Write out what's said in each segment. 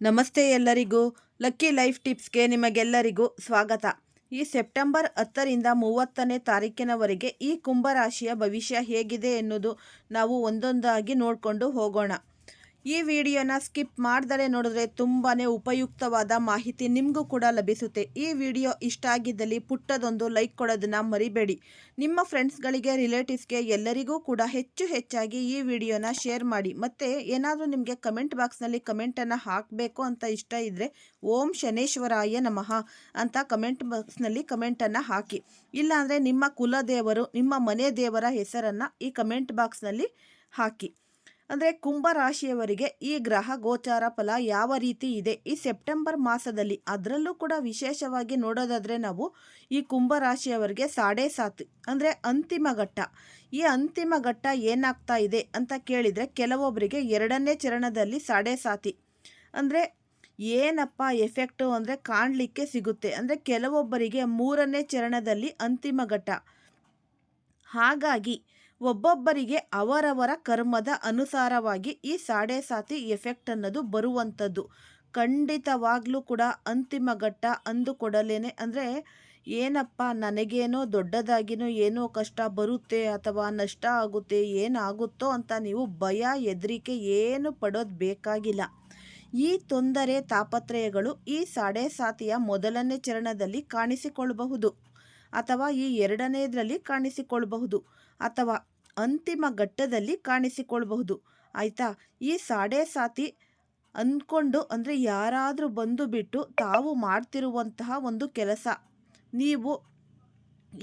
ನಮಸ್ತೆ ಎಲ್ಲರಿಗೂ. Lucky life ಟಿಪ್ಸ್ಗೆ ನಿಮಗೆಲ್ಲರಿಗೂ ಸ್ವಾಗತ. ಈ ಸೆಪ್ಟೆಂಬರ್ ಹತ್ತರಿಂದ ಮೂವತ್ತನೇ ತಾರೀಕಿನವರೆಗೆ ಈ ಕುಂಭರಾಶಿಯ ಭವಿಷ್ಯ ಹೇಗಿದೆ ಎನ್ನುವುದು ನಾವು ಒಂದೊಂದಾಗಿ ನೋಡಿಕೊಂಡು ಹೋಗೋಣ. ಈ ವಿಡಿಯೋನ ಸ್ಕಿಪ್ ಮಾಡ್ದಲೇ ನೋಡಿದ್ರೆ ತುಂಬಾ ಉಪಯುಕ್ತವಾದ ಮಾಹಿತಿ ನಿಮಗೂ ಕೂಡ ಲಭಿಸುತ್ತೆ. ಈ ವಿಡಿಯೋ ಇಷ್ಟ ಆಗಿದ್ದಲ್ಲಿ ಪುಟ್ಟದೊಂದು ಲೈಕ್ ಕೊಡೋದನ್ನು ಮರಿಬೇಡಿ. ನಿಮ್ಮ ಫ್ರೆಂಡ್ಸ್ಗಳಿಗೆ, ರಿಲೇಟಿವ್ಸ್ಗೆ ಎಲ್ಲರಿಗೂ ಕೂಡ ಹೆಚ್ಚು ಹೆಚ್ಚಾಗಿ ಈ ವಿಡಿಯೋನ ಶೇರ್ ಮಾಡಿ. ಮತ್ತು ಏನಾದರೂ ನಿಮಗೆ ಕಮೆಂಟ್ ಬಾಕ್ಸ್ನಲ್ಲಿ ಕಮೆಂಟನ್ನು ಹಾಕಬೇಕು ಅಂತ ಇಷ್ಟ ಇದ್ದರೆ ಓಂ ಶನೇಶ್ವರಾಯ ನಮಃ ಅಂತ ಕಮೆಂಟ್ ಬಾಕ್ಸ್ನಲ್ಲಿ ಕಮೆಂಟನ್ನು ಹಾಕಿ. ಇಲ್ಲಾಂದರೆ ನಿಮ್ಮ ಕುಲದೇವರು, ನಿಮ್ಮ ಮನೆ ದೇವರ ಹೆಸರನ್ನು ಈ ಕಮೆಂಟ್ ಬಾಕ್ಸ್ನಲ್ಲಿ ಹಾಕಿ. ಅಂದರೆ ಕುಂಭರಾಶಿಯವರಿಗೆ ಈ ಗ್ರಹ ಗೋಚಾರ ಫಲ ಯಾವ ರೀತಿ ಇದೆ? ಈ ಸೆಪ್ಟೆಂಬರ್ ಮಾಸದಲ್ಲಿ ಅದರಲ್ಲೂ ಕೂಡ ವಿಶೇಷವಾಗಿ ನೋಡೋದಾದರೆ ನಾವು ಈ ಕುಂಭರಾಶಿಯವರಿಗೆ ಸಾಡೆ ಸಾತ್ ಅಂದರೆ ಅಂತಿಮ ಘಟ್ಟ. ಈ ಅಂತಿಮ ಘಟ್ಟ ಏನಾಗ್ತಾ ಇದೆ ಅಂತ ಕೇಳಿದರೆ ಕೆಲವೊಬ್ಬರಿಗೆ ಎರಡನೇ ಚರಣದಲ್ಲಿ ಸಾಡೆ ಸಾತಿ. ಅಂದರೆ ಏನಪ್ಪ ಎಫೆಕ್ಟು ಅಂದರೆ ಕಾಣಲಿಕ್ಕೆ ಸಿಗುತ್ತೆ. ಅಂದರೆ ಕೆಲವೊಬ್ಬರಿಗೆ ಮೂರನೇ ಚರಣದಲ್ಲಿ ಅಂತಿಮ ಘಟ್ಟ. ಹಾಗಾಗಿ ಒಬ್ಬೊಬ್ಬರಿಗೆ ಅವರವರ ಕರ್ಮದ ಅನುಸಾರವಾಗಿ ಈ ಸಾಡೆ ಸಾತಿ ಎಫೆಕ್ಟ್ ಅನ್ನೋದು ಬರುವಂಥದ್ದು. ಖಂಡಿತವಾಗ್ಲೂ ಕೂಡ ಅಂತಿಮ ಘಟ್ಟ ಅಂದುಕೊಡಲೇನೆ. ಅಂದರೆ ಏನಪ್ಪ, ನನಗೇನೋ ದೊಡ್ಡದಾಗಿನೋ ಏನೋ ಕಷ್ಟ ಬರುತ್ತೆ ಅಥವಾ ನಷ್ಟ ಆಗುತ್ತೆ, ಏನಾಗುತ್ತೋ ಅಂತ ನೀವು ಭಯ, ಹೆದರಿಕೆ ಏನು ಪಡೋದು ಬೇಕಾಗಿಲ್ಲ. ಈ ತೊಂದರೆ, ತಾಪತ್ರಯಗಳು ಈ ಸಾಡೆ ಸಾತಿಯ ಮೊದಲನೇ ಚರಣದಲ್ಲಿ ಕಾಣಿಸಿಕೊಳ್ಳಬಹುದು ಅಥವಾ ಈ ಎರಡನೇದರಲ್ಲಿ ಕಾಣಿಸಿಕೊಳ್ಳಬಹುದು ಅಥವಾ ಅಂತಿಮ ಘಟ್ಟದಲ್ಲಿ ಕಾಣಿಸಿಕೊಳ್ಳಬಹುದು. ಆಯಿತಾ? ಈ ಸಾಡೆ ಸಾತಿ ಅಂದ್ಕೊಂಡು ಅಂದರೆ ಯಾರಾದರೂ ಬಂದು ಬಿಟ್ಟು ತಾವು ಮಾಡ್ತಿರುವಂತಹ ಒಂದು ಕೆಲಸ. ನೀವು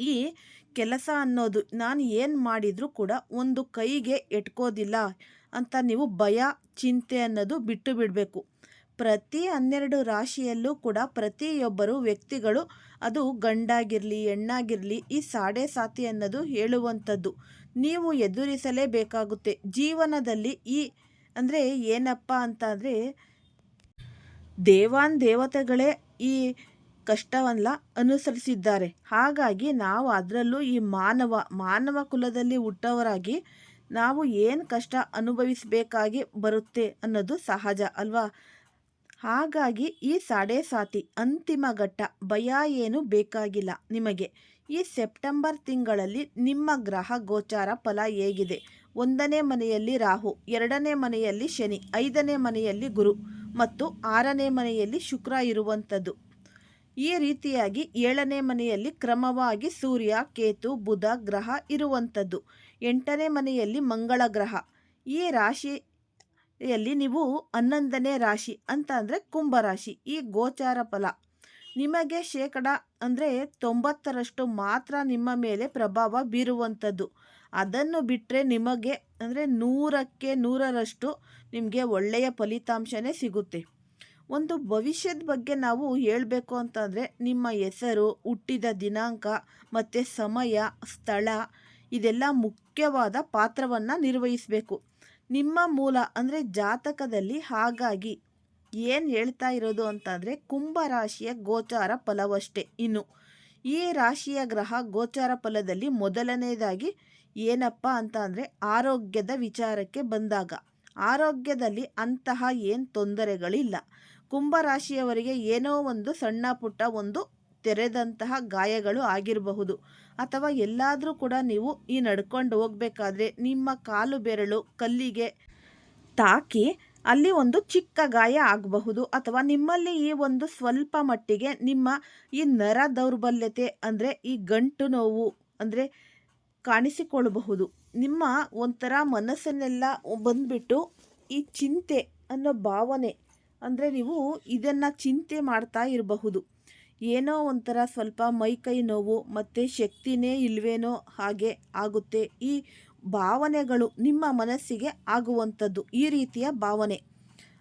ಈ ಕೆಲಸ ಅನ್ನೋದು ನಾನು ಏನು ಮಾಡಿದರೂ ಕೂಡ ಒಂದು ಕೈಗೆ ಎಟ್ಕೋದಿಲ್ಲ ಅಂತ ನೀವು ಭಯ, ಚಿಂತೆ ಅನ್ನೋದು ಬಿಟ್ಟು ಬಿಡಬೇಕು. ಪ್ರತಿ ಹನ್ನೆರಡು ರಾಶಿಯಲ್ಲೂ ಕೂಡ ಪ್ರತಿಯೊಬ್ಬರು ವ್ಯಕ್ತಿಗಳು ಅದು ಗಂಡಾಗಿರಲಿ, ಹೆಣ್ಣಾಗಿರಲಿ ಈ ಸಾಡೆ ಸಾತಿ ಅನ್ನೋದು ಹೇಳುವಂಥದ್ದು. ನೀವು ಎದುರಿಸಲೇಬೇಕಾಗುತ್ತೆ. ಜೀವನದಲ್ಲಿ ಈ ಅಂದರೆ ಏನಪ್ಪ ಅಂತ ಅಂದರೆ ದೇವಾನ್ ದೇವತೆಗಳೇ ಈ ಕಷ್ಟವನ್ನ ಅನುಸರಿಸಿದ್ದಾರೆ. ಹಾಗಾಗಿ ನಾವು ಅದರಲ್ಲೂ ಈ ಮಾನವ ಮಾನವ ಕುಲದಲ್ಲಿ ಹುಟ್ಟವರಾಗಿ ನಾವು ಏನು ಕಷ್ಟ ಅನುಭವಿಸಬೇಕಾಗಿ ಬರುತ್ತೆ ಅನ್ನೋದು ಸಹಜ ಅಲ್ವಾ? ಹಾಗಾಗಿ ಈ ಸಾಡೆ ಸಾತಿ ಅಂತಿಮ ಘಟ್ಟ ಭಯ ಏನು ಬೇಕಾಗಿಲ್ಲ ನಿಮಗೆ. ಈ ಸೆಪ್ಟೆಂಬರ್ ತಿಂಗಳಲ್ಲಿ ನಿಮ್ಮ ಗ್ರಹ ಗೋಚಾರ ಫಲ ಹೇಗಿದೆ. ಒಂದನೇ ಮನೆಯಲ್ಲಿ ರಾಹು, ಎರಡನೇ ಮನೆಯಲ್ಲಿ ಶನಿ, ಐದನೇ ಮನೆಯಲ್ಲಿ ಗುರು ಮತ್ತು ಆರನೇ ಮನೆಯಲ್ಲಿ ಶುಕ್ರ ಇರುವಂಥದ್ದು. ಈ ರೀತಿಯಾಗಿ ಏಳನೇ ಮನೆಯಲ್ಲಿ ಕ್ರಮವಾಗಿ ಸೂರ್ಯ, ಕೇತು, ಬುಧ, ಗ್ರಹ ಇರುವಂಥದ್ದು. ಎಂಟನೇ ಮನೆಯಲ್ಲಿ ಮಂಗಳ ಗ್ರಹ. ಈ ರಾಶಿಯಲ್ಲಿ ನೀವು ಹನ್ನೊಂದನೇ ರಾಶಿ ಅಂತ ಅಂದರೆ ಕುಂಭರಾಶಿ ಈ ಗೋಚಾರ ಫಲ. ನಿಮಗೆ ಶೇಕಡ ಅಂದರೆ ತೊಂಬತ್ತರಷ್ಟು ಮಾತ್ರ ನಿಮ್ಮ ಮೇಲೆ ಪ್ರಭಾವ ಬೀರುವಂಥದ್ದು. ಅದನ್ನು ಬಿಟ್ಟರೆ ನಿಮಗೆ ಅಂದರೆ ನೂರಕ್ಕೆ ನೂರರಷ್ಟು ನಿಮಗೆ ಒಳ್ಳೆಯ ಫಲಿತಾಂಶನೇ ಸಿಗುತ್ತೆ. ಒಂದು ಭವಿಷ್ಯದ ಬಗ್ಗೆ ನಾವು ಹೇಳಬೇಕು ಅಂತಂದರೆ ನಿಮ್ಮ ಹೆಸರು, ಹುಟ್ಟಿದ ದಿನಾಂಕ ಮತ್ತು ಸಮಯ, ಸ್ಥಳ, ಇದೆಲ್ಲ ಮುಖ್ಯವಾದ ಪಾತ್ರವನ್ನು ನಿರ್ವಹಿಸಬೇಕು. ನಿಮ್ಮ ಮೂಲ ಅಂದರೆ ಜಾತಕದಲ್ಲಿ ಹಾಗಾಗಿ ಏನು ಹೇಳ್ತಾ ಇರೋದು ಅಂತಂದರೆ ಕುಂಭ ರಾಶಿಯ ಗೋಚಾರ ಫಲವಷ್ಟೇ ಇನ್ನು. ಈ ರಾಶಿಯ ಗ್ರಹ ಗೋಚಾರ ಫಲದಲ್ಲಿ ಮೊದಲನೇದಾಗಿ ಏನಪ್ಪ ಅಂತ ಅಂದರೆ ಆರೋಗ್ಯದ ವಿಚಾರಕ್ಕೆ ಬಂದಾಗ. ಆರೋಗ್ಯದಲ್ಲಿ ಅಂತಹ ಏನು ತೊಂದರೆಗಳಿಲ್ಲ. ಕುಂಭರಾಶಿಯವರಿಗೆ ಏನೋ ಒಂದು ಸಣ್ಣ ಪುಟ್ಟ ಒಂದು ತೆರೆದಂತಹ ಗಾಯಗಳು ಆಗಿರಬಹುದು. ಅಥವಾ ಎಲ್ಲಾದರೂ ಕೂಡ ನೀವು ಈ ನಡ್ಕೊಂಡು ಹೋಗಬೇಕಾದ್ರೆ ನಿಮ್ಮ ಕಾಲು ಬೆರಳು ಕಲ್ಲಿಗೆ ತಾಕಿ ಅಲ್ಲಿ ಒಂದು ಚಿಕ್ಕ ಗಾಯ ಆಗಬಹುದು. ಅಥವಾ ನಿಮ್ಮಲ್ಲಿ ಈ ಒಂದು ಸ್ವಲ್ಪ ಮಟ್ಟಿಗೆ ನಿಮ್ಮ ಈ ನರ ದೌರ್ಬಲ್ಯತೆ ಅಂದರೆ ಈ ಗಂಟು ನೋವು ಅಂದರೆ ಕಾಣಿಸಿಕೊಳ್ಳಬಹುದು. ನಿಮ್ಮ ಒಂಥರ ಮನಸ್ಸನ್ನೆಲ್ಲ ಬಂದುಬಿಟ್ಟು ಈ ಚಿಂತೆ ಅನ್ನೋ ಭಾವನೆ ಅಂದರೆ ನೀವು ಇದನ್ನು ಚಿಂತೆ ಮಾಡ್ತಾ ಇರಬಹುದು. ಏನೋ ಒಂಥರ ಸ್ವಲ್ಪ ಮೈಕೈ ನೋವು ಮತ್ತು ಶಕ್ತಿನೇ ಇಲ್ವೇನೋ ಹಾಗೆ ಆಗುತ್ತೆ. ಈ ಭಾವನೆಗಳು ನಿಮ್ಮ ಮನಸ್ಸಿಗೆ ಆಗುವಂಥದ್ದು, ಈ ರೀತಿಯ ಭಾವನೆ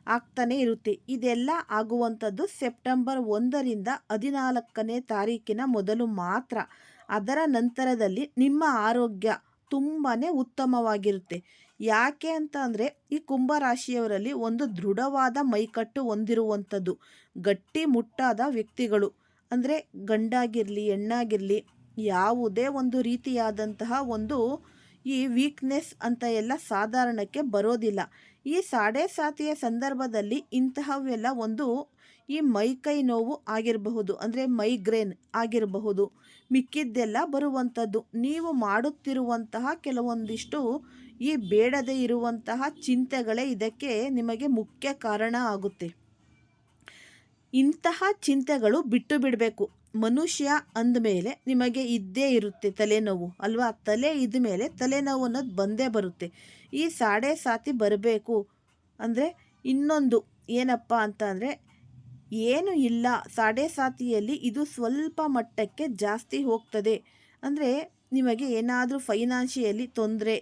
ಆಗ್ತಾನೆ ಇರುತ್ತೆ. ಇದೆಲ್ಲ ಆಗುವಂಥದ್ದು ಸೆಪ್ಟೆಂಬರ್ ಒಂದರಿಂದ ಹದಿನಾಲ್ಕನೇ ತಾರೀಕಿನ ಮೊದಲು ಮಾತ್ರ. ಅದರ ನಂತರದಲ್ಲಿ ನಿಮ್ಮ ಆರೋಗ್ಯ ತುಂಬಾ ಉತ್ತಮವಾಗಿರುತ್ತೆ. ಯಾಕೆ ಅಂತ ಅಂದರೆ, ಈ ಕುಂಭರಾಶಿಯವರಲ್ಲಿ ಒಂದು ದೃಢವಾದ ಮೈಕಟ್ಟು ಹೊಂದಿರುವಂಥದ್ದು ಗಟ್ಟಿ ಮುಟ್ಟಾದ ವ್ಯಕ್ತಿಗಳು. ಅಂದರೆ ಗಂಡಾಗಿರಲಿ, ಹೆಣ್ಣಾಗಿರಲಿ, ಯಾವುದೇ ಒಂದು ರೀತಿಯಾದಂತಹ ಒಂದು ಈ ವೀಕ್ನೆಸ್ ಅಂತ ಎಲ್ಲ ಸಾಧಾರಣಕ್ಕೆ ಬರೋದಿಲ್ಲ. ಈ ಸಾಡೆ ಸಾತಿಯ ಸಂದರ್ಭದಲ್ಲಿ ಇಂತಹವೆಲ್ಲ ಒಂದು ಈ ಮೈಕೈ ನೋವು ಆಗಿರಬಹುದು, ಅಂದರೆ ಮೈಗ್ರೇನ್ ಆಗಿರಬಹುದು, ಮಿಕ್ಕಿದ್ದೆಲ್ಲ ಬರುವಂಥದ್ದು. ನೀವು ಮಾಡುತ್ತಿರುವಂತಹ ಕೆಲವೊಂದಿಷ್ಟು ಈ ಬೇಡದೇ ಇರುವಂತಹ ಚಿಂತೆಗಳೇ ಇದಕ್ಕೆ ನಿಮಗೆ ಮುಖ್ಯ ಕಾರಣ ಆಗುತ್ತೆ. ಇಂತಹ ಚಿಂತೆಗಳು ಬಿಟ್ಟು ಬಿಡಬೇಕು. ಮನುಷ್ಯ ಅಂದಮೇಲೆ ನಿಮಗೆ ಇದ್ದೇ ಇರುತ್ತೆ ತಲೆನೋವು, ಅಲ್ವಾ? ತಲೆ ಇದ್ದ ಮೇಲೆ ತಲೆನೋವು ಅನ್ನೋದು ಬಂದೇ ಬರುತ್ತೆ. ಈ ಸಾಡೆ ಸಾತಿ ಬರಬೇಕು ಅಂದರೆ ಇನ್ನೊಂದು ಏನಪ್ಪ ಅಂತ ಅಂದರೆ ಏನು ಇಲ್ಲ. ಸಾಡೆ ಸಾತಿಯಲ್ಲಿ ಇದು ಸ್ವಲ್ಪ ಮಟ್ಟಕ್ಕೆ ಜಾಸ್ತಿ ಹೋಗ್ತದೆ ಅಂದರೆ ನಿಮಗೆ ಏನಾದರೂ ಫೈನಾನ್ಷಿಯಲಿ ತೊಂದರೆ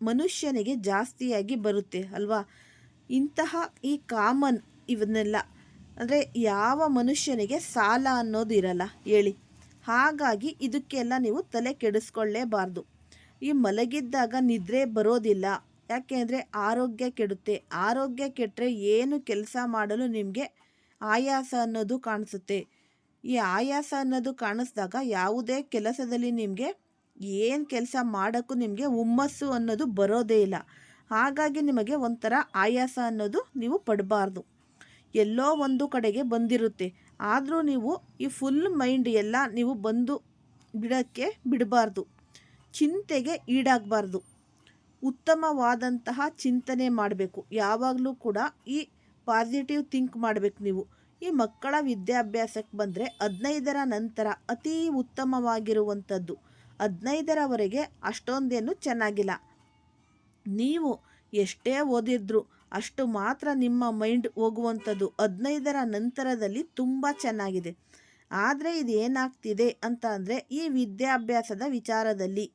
ಮನುಷ್ಯನಿಗೆ ಜಾಸ್ತಿಯಾಗಿ ಬರುತ್ತೆ, ಅಲ್ವಾ? ಇಂತಹ ಈ ಕಾಮನ್ ಇವನ್ನೆಲ್ಲ ಅಂದರೆ ಯಾವ ಮನುಷ್ಯನಿಗೆ ಸಾಲ ಅನ್ನೋದು ಇರಲ್ಲ, ಹೇಳಿ. ಹಾಗಾಗಿ ಇದಕ್ಕೆಲ್ಲ ನೀವು ತಲೆ ಕೆಡಿಸ್ಕೊಳ್ಳೇಬಾರ್ದು. ಈ ಮಲಗಿದ್ದಾಗ ನಿದ್ರೆ ಬರೋದಿಲ್ಲ. ಯಾಕೆ ಅಂದರೆ ಆರೋಗ್ಯ ಕೆಡುತ್ತೆ. ಆರೋಗ್ಯ ಕೆಟ್ಟರೆ ಏನು ಕೆಲಸ ಮಾಡಲು ನಿಮಗೆ ಆಯಾಸ ಅನ್ನೋದು ಕಾಣಿಸುತ್ತೆ. ಈ ಆಯಾಸ ಅನ್ನೋದು ಕಾಣಿಸ್ದಾಗ ಯಾವುದೇ ಕೆಲಸದಲ್ಲಿ ನಿಮಗೆ ಏನು ಕೆಲಸ ಮಾಡೋಕ್ಕೂ ನಿಮಗೆ ಹುಮ್ಮಸ್ಸು ಅನ್ನೋದು ಬರೋದೇ ಇಲ್ಲ. ಹಾಗಾಗಿ ನಿಮಗೆ ಒಂಥರ ಆಯಾಸ ಅನ್ನೋದು ನೀವು ಪಡಬಾರ್ದು. ಎಲ್ಲೋ ಒಂದು ಕಡೆಗೆ ಬಂದಿರುತ್ತೆ. ಆದರೂ ನೀವು ಈ ಫುಲ್ ಮೈಂಡ್ ಎಲ್ಲ ನೀವು ಬಂದು ಬಿಡೋಕ್ಕೆ ಬಿಡಬಾರ್ದು. ಚಿಂತೆಗೆ ಈಡಾಗಬಾರ್ದು. ಉತ್ತಮವಾದಂತಹ ಚಿಂತನೆ ಮಾಡಬೇಕು. ಯಾವಾಗಲೂ ಕೂಡ ಈ ಪಾಸಿಟಿವ್ ಥಿಂಕ್ ಮಾಡಬೇಕು ನೀವು. ಈ ಮಕ್ಕಳ ವಿದ್ಯಾಭ್ಯಾಸಕ್ಕೆ ಬಂದರೆ ಹದಿನೈದರ ನಂತರ ಅತೀ ಉತ್ತಮವಾಗಿರುವಂಥದ್ದು. ಹದಿನೈದರವರೆಗೆ ಅಷ್ಟೊಂದೇನು ಚೆನ್ನಾಗಿಲ್ಲ. ನೀವು ಎಷ್ಟೇ ಓದಿದ್ರು ಅಷ್ಟು ಮಾತ್ರ ನಿಮ್ಮ ಮೈಂಡ್ ಹೋಗುವಂಥದ್ದು ಹದಿನೈದರ ನಂತರದಲ್ಲಿ ತುಂಬ ಚೆನ್ನಾಗಿದೆ. ಆದರೆ ಇದು ಏನಾಗ್ತಿದೆ ಅಂತ ಅಂದರೆ ಈ ವಿದ್ಯಾಭ್ಯಾಸದ ವಿಚಾರದಲ್ಲಿ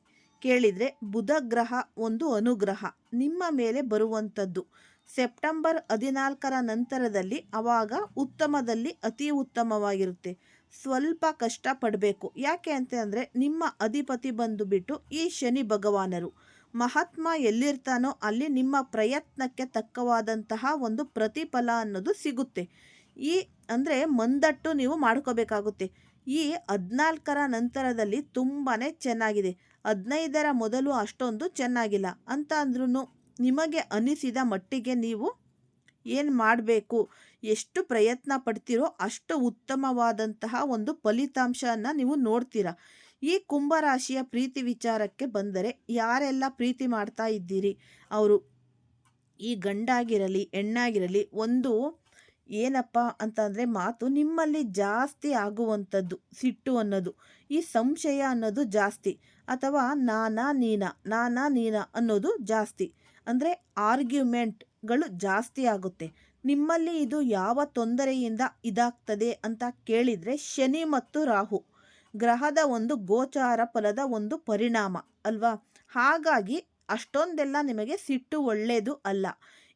ಕೇಳಿದರೆ ಬುಧ ಗ್ರಹ ಒಂದು ಅನುಗ್ರಹ, ನಿಮ್ಮ ಮೇಲೆ ಬರುವಂಥದ್ದು. ಸೆಪ್ಟೆಂಬರ್ ಹದಿನಾಲ್ಕರ ನಂತರದಲ್ಲಿ ಅವಾಗ ಉತ್ತಮದಲ್ಲಿ ಅತಿ ಉತ್ತಮವಾಗಿರುತ್ತೆ. ಸ್ವಲ್ಪ ಕಷ್ಟಪಡಬೇಕು. ಯಾಕೆ ಅಂತ ಅಂದರೆ ನಿಮ್ಮ ಅಧಿಪತಿ ಬಂದುಬಿಟ್ಟು ಈ ಶನಿ ಭಗವಾನರು. ಮಹಾತ್ಮ ಎಲ್ಲಿರ್ತಾನೋ ಅಲ್ಲಿ ನಿಮ್ಮ ಪ್ರಯತ್ನಕ್ಕೆ ತಕ್ಕವಾದಂತಹ ಒಂದು ಪ್ರತಿಫಲ ಅನ್ನೋದು ಸಿಗುತ್ತೆ. ಈ ಅಂದರೆ ಮಂದಟ್ಟು ನೀವು ಮಾಡ್ಕೋಬೇಕಾಗುತ್ತೆ. ಈ ಹದಿನಾಲ್ಕರ ನಂತರದಲ್ಲಿ ತುಂಬಾ ಚೆನ್ನಾಗಿದೆ. ಹದಿನೈದರ ಮೊದಲು ಅಷ್ಟೊಂದು ಚೆನ್ನಾಗಿಲ್ಲ ಅಂತ ಅಂದ್ರೂ ನಿಮಗೆ ಅನಿಸಿದ ಮಟ್ಟಿಗೆ ನೀವು ಏನು ಮಾಡಬೇಕು, ಎಷ್ಟು ಪ್ರಯತ್ನ ಪಡ್ತೀರೋ ಅಷ್ಟು ಉತ್ತಮವಾದಂತಹ ಒಂದು ಫಲಿತಾಂಶನ ನೀವು ನೋಡ್ತೀರಾ. ಈ ಕುಂಭರಾಶಿಯ ಪ್ರೀತಿ ವಿಚಾರಕ್ಕೆ ಬಂದರೆ ಯಾರೆಲ್ಲ ಪ್ರೀತಿ ಮಾಡ್ತಾ ಇದ್ದೀರಿ? ಅವರು ಈ ಗಂಡಾಗಿರಲಿ, ಹೆಣ್ಣಾಗಿರಲಿ, ಒಂದು ಏನಪ್ಪ ಅಂತಂದರೆ ಮಾತು ನಿಮ್ಮಲ್ಲಿ ಜಾಸ್ತಿ ಆಗುವಂಥದ್ದು, ಸಿಟ್ಟು ಅನ್ನೋದು. ಈ ಸಂಶಯ ಅನ್ನೋದು ಜಾಸ್ತಿ. ಅಥವಾ ನಾನಾ ನೀನ ನಾನಾ ನೀನ ಅನ್ನೋದು ಜಾಸ್ತಿ. ಅಂದರೆ ಆರ್ಗ್ಯುಮೆಂಟ್ಗಳು ಜಾಸ್ತಿ ಆಗುತ್ತೆ. ನಿಮ್ಮಲ್ಲಿ ಇದು ಯಾವ ತೊಂದರೆಯಿಂದ ಇದಾಗ್ತದೆ ಅಂತ ಕೇಳಿದರೆ ಶನಿ ಮತ್ತು ರಾಹು. ಗ್ರಹದ ಒಂದು ಗೋಚಾರ ಫಲದ ಒಂದು ಪರಿಣಾಮ ಅಲ್ವಾ? ಹಾಗಾಗಿ ಅಷ್ಟೊಂದೆಲ್ಲ ನಿಮಗೆ ಸಿಟ್ಟು ಒಳ್ಳೆಯದು ಅಲ್ಲ.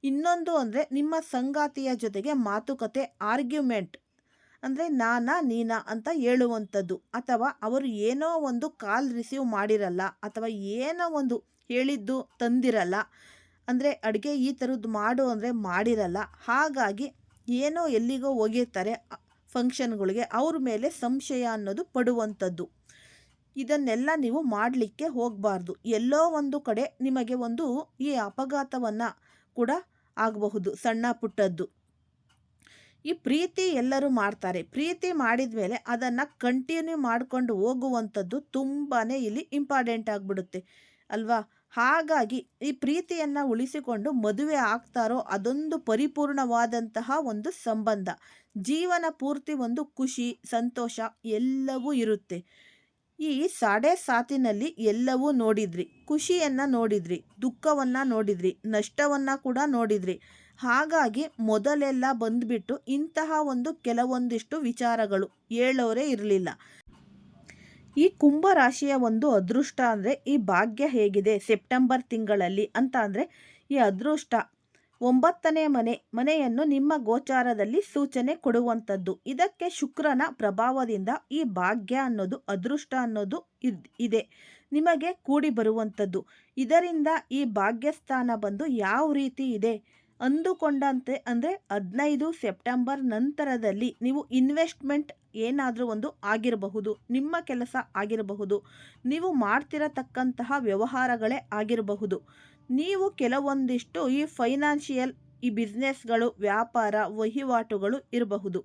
ಇನ್ನೊಂದು ಅಂದರೆ ನಿಮ್ಮ ಸಂಗಾತಿಯ ಜೊತೆಗೆ ಮಾತುಕತೆ ಆರ್ಗ್ಯುಮೆಂಟ್ ಅಂದರೆ ನಾನಾ ನೀನಾ ಅಂತ ಹೇಳುವಂಥದ್ದು. ಅಥವಾ ಅವರು ಏನೋ ಒಂದು ಕಾಲ್ ರಿಸೀವ್ ಮಾಡಿರಲ್ಲ ಅಥವಾ ಏನೋ ಒಂದು ಹೇಳಿದ್ದು ತಂದಿರಲ್ಲ ಅಂದರೆ ಅಡುಗೆ ಈ ಥರದ್ದು ಮಾಡು ಅಂದರೆ ಮಾಡಿರಲ್ಲ. ಹಾಗಾಗಿ ಏನೋ ಎಲ್ಲಿಗೋ ಹೋಗಿರ್ತಾರೆ ಫಂಕ್ಷನ್ಗಳಿಗೆ ಅವ್ರ ಮೇಲೆ ಸಂಶಯ ಅನ್ನೋದು ಪಡುವಂಥದ್ದು. ಇದನ್ನೆಲ್ಲ ನೀವು ಮಾಡಲಿಕ್ಕೆ ಹೋಗಬಾರ್ದು. ಎಲ್ಲೋ ಒಂದು ಕಡೆ ನಿಮಗೆ ಒಂದು ಈ ಅಪಘಾತವನ್ನು ಕೂಡ ಆಗಬಹುದು, ಸಣ್ಣ ಪುಟ್ಟದ್ದು. ಈ ಪ್ರೀತಿ ಎಲ್ಲರೂ ಮಾಡ್ತಾರೆ. ಪ್ರೀತಿ ಮಾಡಿದ ಮೇಲೆ ಅದನ್ನು ಕಂಟಿನ್ಯೂ ಮಾಡಿಕೊಂಡು ಹೋಗುವಂಥದ್ದು ತುಂಬಾ ಇಲ್ಲಿ ಇಂಪಾರ್ಟೆಂಟ್ ಆಗಿಬಿಡುತ್ತೆ. ಅಲ್ವಾ? ಹಾಗಾಗಿ ಈ ಪ್ರೀತಿಯನ್ನು ಉಳಿಸಿಕೊಂಡು ಮದುವೆ ಆಗ್ತಾರೋ ಅದೊಂದು ಪರಿಪೂರ್ಣವಾದಂತಹ ಒಂದು ಸಂಬಂಧ. ಜೀವನ ಪೂರ್ತಿ ಒಂದು ಖುಷಿ, ಸಂತೋಷ ಎಲ್ಲವೂ ಇರುತ್ತೆ. ಈ ಸಾಡೆ ಸಾತಿನಲ್ಲಿ ಎಲ್ಲವೂ ನೋಡಿದ್ರಿ. ಖುಷಿಯನ್ನು ನೋಡಿದ್ರಿ, ದುಃಖವನ್ನು ನೋಡಿದ್ರಿ, ನಷ್ಟವನ್ನು ಕೂಡ ನೋಡಿದ್ರಿ. ಹಾಗಾಗಿ ಮೊದಲೆಲ್ಲ ಬಂದ್ಬಿಟ್ಟು ಇಂತಹ ಒಂದು ಕೆಲವೊಂದಿಷ್ಟು ವಿಚಾರಗಳು ಹೇಳೋರೇ ಇರಲಿಲ್ಲ. ಈ ಕುಂಭ ರಾಶಿಯ ಒಂದು ಅದೃಷ್ಟ ಅಂದರೆ ಈ ಭಾಗ್ಯ ಹೇಗಿದೆ, ಸೆಪ್ಟೆಂಬರ್ ತಿಂಗಳಲ್ಲಿ ಅಂತ ಅಂದರೆ ಈ ಅದೃಷ್ಟ ಒಂಬತ್ತನೇ ಮನೆ, ಮನೆಯನ್ನು ನಿಮ್ಮ ಗೋಚಾರದಲ್ಲಿ ಸೂಚನೆ ಕೊಡುವಂಥದ್ದು. ಇದಕ್ಕೆ ಶುಕ್ರನ ಪ್ರಭಾವದಿಂದ ಈ ಭಾಗ್ಯ ಅನ್ನೋದು, ಅದೃಷ್ಟ ಅನ್ನೋದು ಇದೆ ನಿಮಗೆ ಕೂಡಿ ಬರುವಂಥದ್ದು. ಇದರಿಂದ ಈ ಭಾಗ್ಯಸ್ಥಾನ ಬಂದು ಯಾವ ರೀತಿ ಇದೆ? ಅಂದುಕೊಂಡಂತೆ ಅಂದರೆ ಹದಿನೈದು ಸೆಪ್ಟೆಂಬರ್ ನಂತರದಲ್ಲಿ ನೀವು ಇನ್ವೆಸ್ಟ್ಮೆಂಟ್ ಏನಾದರೂ ಒಂದು ಆಗಿರಬಹುದು, ನಿಮ್ಮ ಕೆಲಸ ಆಗಿರಬಹುದು, ನೀವು ಮಾಡ್ತಿರತಕ್ಕಂತಹ ವ್ಯವಹಾರಗಳೇ ಆಗಿರಬಹುದು. ನೀವು ಕೆಲವೊಂದಿಷ್ಟು ಈ ಫೈನಾನ್ಷಿಯಲ್, ಈ ಬಿಸ್ನೆಸ್ಗಳು, ವ್ಯಾಪಾರ, ವಹಿವಾಟುಗಳು ಇರಬಹುದು.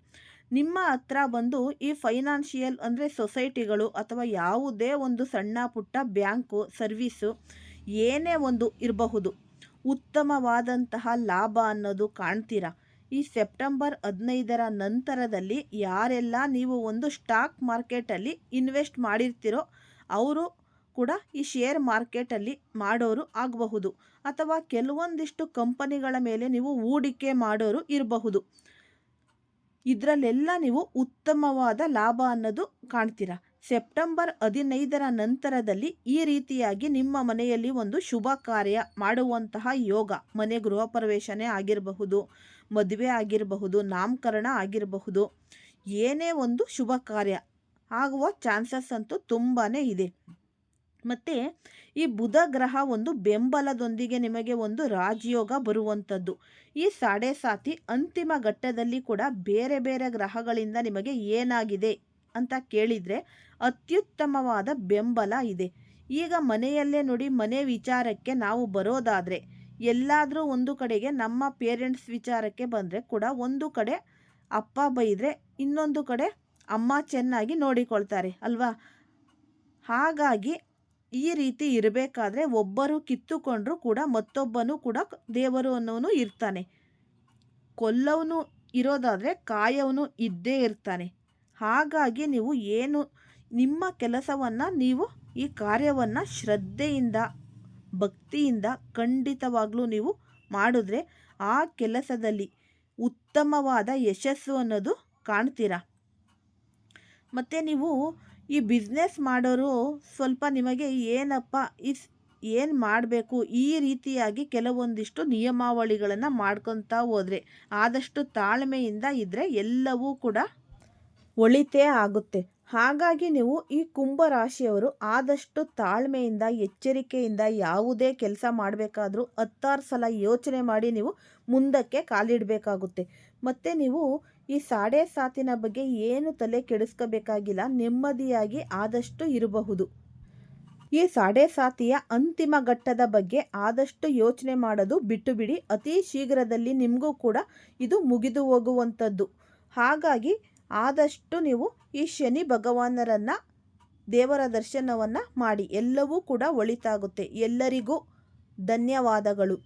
ನಿಮ್ಮ ಹತ್ರ ಬಂದು ಈ ಫೈನಾನ್ಷಿಯಲ್ ಅಂದರೆ ಸೊಸೈಟಿಗಳು ಅಥವಾ ಯಾವುದೇ ಒಂದು ಸಣ್ಣ ಪುಟ್ಟ ಬ್ಯಾಂಕು, ಸರ್ವೀಸು ಏನೇ ಒಂದು ಇರಬಹುದು. ಉತ್ತಮವಾದಂತಹ ಲಾಭ ಅನ್ನೋದು ಕಾಣ್ತೀರಾ? ಈ ಸೆಪ್ಟೆಂಬರ್ ಹದಿನೈದರ ನಂತರದಲ್ಲಿ ಯಾರೆಲ್ಲ ನೀವು ಒಂದು ಸ್ಟಾಕ್ ಮಾರ್ಕೆಟಲ್ಲಿ ಇನ್ವೆಸ್ಟ್ ಮಾಡಿರ್ತೀರೋ, ಅವರು ಕೂಡ ಈ ಶೇರ್ ಮಾರ್ಕೆಟಲ್ಲಿ ಮಾಡೋರು ಆಗಬಹುದು ಅಥವಾ ಕೆಲವೊಂದಿಷ್ಟು ಕಂಪನಿಗಳ ಮೇಲೆ ನೀವು ಹೂಡಿಕೆ ಮಾಡೋರು ಇರಬಹುದು. ಇದರಲ್ಲೆಲ್ಲ ನೀವು ಉತ್ತಮವಾದ ಲಾಭ ಅನ್ನೋದು ಕಾಣ್ತೀರಾ. ಸೆಪ್ಟೆಂಬರ್ ಹದಿನೈದರ ನಂತರದಲ್ಲಿ ಈ ರೀತಿಯಾಗಿ ನಿಮ್ಮ ಮನೆಯಲ್ಲಿ ಒಂದು ಶುಭ ಕಾರ್ಯ ಮಾಡುವಂತಹ ಯೋಗ ಮನೆ ಗೃಹ ಪ್ರವೇಶನೇ ಆಗಿರಬಹುದು, ಮದುವೆ ಆಗಿರಬಹುದು, ನಾಮಕರಣ ಆಗಿರಬಹುದು, ಏನೇ ಒಂದು ಶುಭ ಕಾರ್ಯ ಆಗುವ ಚಾನ್ಸಸ್ ಅಂತೂ ತುಂಬಾ ಇದೆ. ಮತ್ತು ಈ ಬುಧ ಗ್ರಹ ಒಂದು ಬೆಂಬಲದೊಂದಿಗೆ ನಿಮಗೆ ಒಂದು ರಾಜಯೋಗ ಬರುವಂಥದ್ದು. ಈ ಸಾಡೆ ಸಾತಿ ಅಂತಿಮ ಘಟ್ಟದಲ್ಲಿ ಕೂಡ ಬೇರೆ ಬೇರೆ ಗ್ರಹಗಳಿಂದ ನಿಮಗೆ ಏನಾಗಿದೆ ಅಂತ ಕೇಳಿದರೆ ಅತ್ಯುತ್ತಮವಾದ ಬೆಂಬಲ ಇದೆ. ಈಗ ಮನೆಯಲ್ಲೇ ನೋಡಿ, ಮನೆ ವಿಚಾರಕ್ಕೆ ನಾವು ಬರೋದಾದರೆ ಎಲ್ಲಾದರೂ ಒಂದು ಕಡೆಗೆ ನಮ್ಮ ಪೇರೆಂಟ್ಸ್ ವಿಚಾರಕ್ಕೆ ಬಂದರೆ ಕೂಡ ಒಂದು ಕಡೆ ಅಪ್ಪ ಬೈದರೆ ಇನ್ನೊಂದು ಕಡೆ ಅಮ್ಮ ಚೆನ್ನಾಗಿ ನೋಡಿಕೊಳ್ತಾರೆ ಅಲ್ವಾ? ಹಾಗಾಗಿ ಈ ರೀತಿ ಇರಬೇಕಾದ್ರೆ ಒಬ್ಬರು ಕಿತ್ತುಕೊಂಡ್ರೂ ಕೂಡ ಮತ್ತೊಬ್ಬನು ಕೂಡ ದೇವರು ಅನ್ನೋನು ಇರ್ತಾನೆ. ಕೊಲ್ಲವನು ಇರೋದಾದರೆ ಕಾಯವನು ಇದ್ದೇ ಇರ್ತಾನೆ. ಹಾಗಾಗಿ ನೀವು ಏನು ನಿಮ್ಮ ಕೆಲಸವನ್ನು ನೀವು ಈ ಕಾರ್ಯವನ್ನು ಶ್ರದ್ಧೆಯಿಂದ, ಭಕ್ತಿಯಿಂದ ಖಂಡಿತವಾಗ್ಲೂ ನೀವು ಮಾಡಿದ್ರೆ ಆ ಕೆಲಸದಲ್ಲಿ ಉತ್ತಮವಾದ ಯಶಸ್ಸು ಅನ್ನೋದು ಕಾಣ್ತೀರಾ? ಮತ್ತು ನೀವು ಈ ಬಿಸ್ನೆಸ್ ಮಾಡೋರು ಸ್ವಲ್ಪ ನಿಮಗೆ ಏನಪ್ಪ, ಇಸ್ ಏನು ಮಾಡಬೇಕು, ಈ ರೀತಿಯಾಗಿ ಕೆಲವೊಂದಿಷ್ಟು ನಿಯಮಾವಳಿಗಳನ್ನು ಮಾಡ್ಕೊತಾ ಹೋದರೆ, ಆದಷ್ಟು ತಾಳ್ಮೆಯಿಂದ ಇದ್ದರೆ ಎಲ್ಲವೂ ಕೂಡ ಒಳಿತೇ ಆಗುತ್ತೆ. ಹಾಗಾಗಿ ನೀವು ಈ ಕುಂಭರಾಶಿಯವರು ಆದಷ್ಟು ತಾಳ್ಮೆಯಿಂದ, ಎಚ್ಚರಿಕೆಯಿಂದ ಯಾವುದೇ ಕೆಲಸ ಮಾಡಬೇಕಾದ್ರೂ ಹತ್ತಾರು ಸಲ ಯೋಚನೆ ಮಾಡಿ ನೀವು ಮುಂದಕ್ಕೆ ಕಾಲಿಡಬೇಕಾಗುತ್ತೆ. ಮತ್ತು ನೀವು ಈ ಸಾಡೆ ಸಾತಿನ ಬಗ್ಗೆ ಏನು ತಲೆ ಕೆಡಿಸ್ಕೋಬೇಕಾಗಿಲ್ಲ, ನೆಮ್ಮದಿಯಾಗಿ ಆದಷ್ಟು ಇರಬಹುದು. ಈ ಸಾಡೆ ಸಾತಿಯ ಅಂತಿಮ ಘಟ್ಟದ ಬಗ್ಗೆ ಆದಷ್ಟು ಯೋಚನೆ ಮಾಡೋದು ಬಿಟ್ಟು ಬಿಡಿ ಅತಿ ಶೀಘ್ರದಲ್ಲಿ ನಿಮಗೂ ಕೂಡ ಇದು ಮುಗಿದು ಹೋಗುವಂಥದ್ದು. ಹಾಗಾಗಿ ಆದಷ್ಟು ನೀವು ಈ ಶನಿ ಭಗವಾನರನ್ನು, ದೇವರ ದರ್ಶನವನ್ನು ಮಾಡಿ, ಎಲ್ಲವೂ ಕೂಡ ಒಳಿತಾಗುತ್ತೆ. ಎಲ್ಲರಿಗೂ ಧನ್ಯವಾದಗಳು.